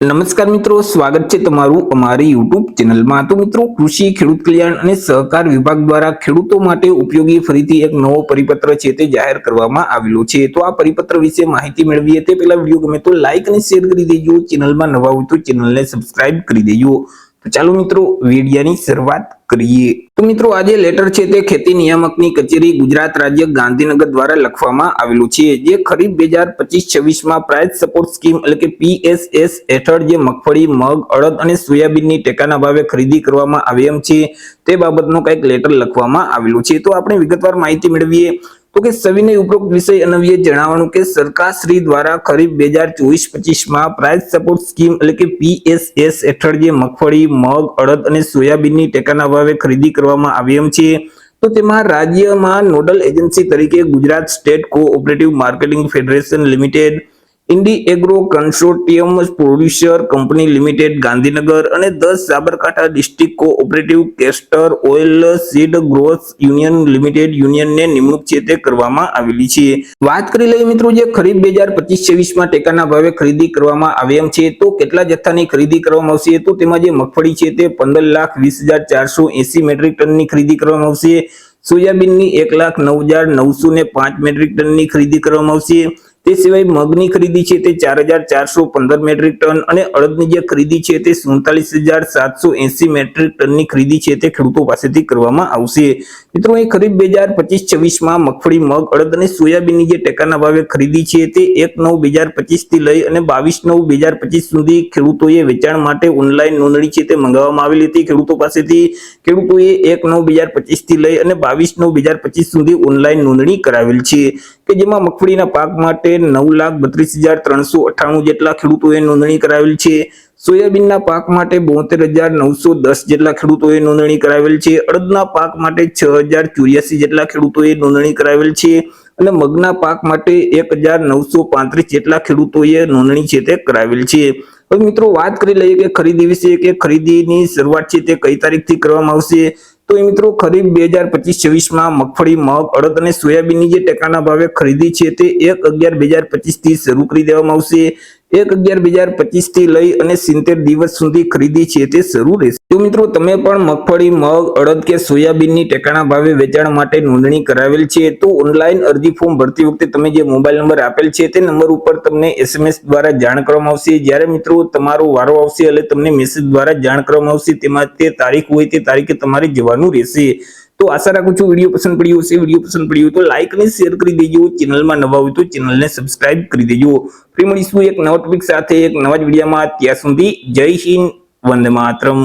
નમસ્કાર મિત્રો, સ્વાગત છે તમારું અમારી યુટ્યુબ ચેનલમાં. તો મિત્રો, કૃષિ, ખેડૂત કલ્યાણ અને સહકાર વિભાગ દ્વારા ખેડૂતો માટે ઉપયોગી ફરીથી એક નવો પરિપત્ર છે તે જાહેર કરવામાં આવેલો છે. તો આ પરિપત્ર વિશે માહિતી મેળવીએ તે પહેલા વીડિયો ગમે તો લાઇક અને શેર કરી દેજો. ચેનલમાં નવા હોય તો ચેનલને સબસ્ક્રાઇબ કરી દેજો. ચાલો મિત્રો વિડીયોની શરૂઆત કરીએ. તો મિત્રો આજે લેટર છે તે ખેતી નિયામકની કચેરી ગુજરાત રાજ્ય ગાંધીનગર દ્વારા લખવામાં આવેલું છે. જે ખરીફ બે હજાર પચીસ છવ્વીસમાં પ્રાઇસ સપોર્ટ સ્કીમ એટલે કે પીએસએસ હેઠળ જે મગફળી, મગ, અડદ અને સોયાબીનની ટેકાના ભાવે ખરીદી કરવામાં આવી એમ છે. તે બાબતનો કંઈક લેટર લખવામાં આવેલું છે. તો આપણે વિગતવાર માહિતી મેળવીએ. તો કે સવિનય ઉપરોક્ત વિષય અનવ્ય જણાવવાનું કે સરકાર શ્રી દ્વારા ખરીફ બે હજાર ચોવીસ પચીસમાં પ્રાઇસ સપોર્ટ સ્કીમ એટલે કે પીએસએસ હેઠળ જે મગફળી, મગ, અડદ અને સોયાબીનની ટેકાના ભાવે ખરીદી કરવામાં આવી એમ છે. તો તેમાં રાજ્યમાં નોડલ એજન્સી તરીકે Gujarat state cooperative marketing federation limited Indi agro consortium producer company limited, Gandhinagar અને દસ Sabarkantha district cooperative castor oil seed growth union limited યુનિયનને નિમણૂક છે તે કરવામાં આવેલી છે. વાત કરી લઈએ મિત્રો જે ખરીદ બે હજાર પચીસ છવ્વીસમાં ટેકાના ભાવે ખરીદી કરવામાં આવે એમ છે, તો કેટલા જથ્થાની ખરીદી કરવામાં આવશે, તો તેમાં જે મગફળી છે તે પંદર લાખ વીસ હજાર ચારસો એસી મેટ્રિક ટનની ખરીદી કરવામાં આવશે. સોયાબીનની એક લાખ નવ હજાર નવસો ને પાંચ મેટ્રિક ટનની ખરીદી કરવામાં આવશે. તે સિવાય મગની ખરીદી છે તે ચાર હજાર ચારસો પંદર મેટ્રિક ટન અને અડદની જે ખરીદી છે તે સુડતાલીસ હજાર સાતસો એસી મેટ્રિક ટનની ખરીદી છે તે ખેડૂતો પાસેથી કરવામાં આવશે. મિત્રો અહીં ખરીફ બે હજાર પચીસ છવ્વીસમાં મગફળી, મગ, અડદ અને સોયાબીનની જે ટેકાના ભાવે ખરીદી છે તે એક નવ બે હજાર પચીસથી લઈ અને બાવીસ નવ બે હજાર પચીસ સુધી ખેડૂતોએ વેચાણ માટે ઓનલાઈન નોંધણી છે તે મંગાવવામાં આવેલી હતી. ખેડૂતો પાસેથી ખેડૂતોએ એક નવ બે હજાર પચીસથી લઈ અને બાવીસ નવ બે હજાર પચીસ સુધી ઓનલાઈન નોંધણી કરાવેલ છે કે જેમાં મગફળીના પાક માટે નવ લાખ બત્રીસ હજાર ત્રણસો અઠ્ઠાણું જેટલા ખેડૂતોએ નોંધણી કરાવેલ છે. સોયાબીનના પાક માટે બોતેર હજાર નવસો દસ જેટલા ખેડૂતોએ નોંધણી કરાવેલ છે. અડદના પાક માટે છ હજાર ચોર્યાસી જેટલા ખેડૂતોએ નોંધણી કરાવેલ છે અને મગના પાક માટે એક હજાર નવસો પાંત્રીસ જેટલા ખેડૂતોએ નોંધણી છે તે કરાવેલ છે. હવે મિત્રો વાત કરી લઈએ કે ખરીદી વિશે કે ખરીદીની શરૂઆત છે તે કઈ તારીખથી કરવામાં આવશે? તો એ મિત્રો ખરીફ બે હજાર પચીસ છવ્વીસમાં મગફળી, મગ, અડદ અને સોયાબીનની જે ટેકાના ભાવે ખરીદી છે તે એક અગિયાર બે હજાર પચીસથી શરૂ કરી દેવામાં આવશે. એક અગિયાર બે હજાર પચીસથી લઈ અને સિત્તેર દિવસ સુધી ખરીદી છે તે શરૂ રહેશે. તો મિત્રો તમે પણ મગફળી, મગ, અડદ કે સોયાબીનની ટેકાના ભાવે વેચાણ માટે નોંધણી કરાવેલ છે, તો ઓનલાઈન અરજી ફોર્મ ભરતી વખતે તમે જે મોબાઈલ નંબર આપેલ છે તે નંબર ઉપર તમને એસએમએસ દ્વારા જાણ કરવામાં આવશે. જ્યારે મિત્રો તમારો વારો આવશે એટલે તમને મેસેજ દ્વારા જાણ કરવામાં આવશે. તેમાં તે તારીખ હોય તે તારીખે તમારે જવાનું રહેશે. તો આશા રાખું છું વીડિયો પસંદ પડ્યો હશે. વીડિયો પસંદ પડ્યો તો લાઈક અને શેર કરી દેજો. ચેનલમાં નવા હોય તો ચેનલને સબસ્ક્રાઇબ કરી દેજો. ફરી મળીશું એક નવા ટોપિક સાથે, એક નવા જ વિડીયોમાં. ત્યાં સુધી જય હિન્દ, વંદે માતરમ.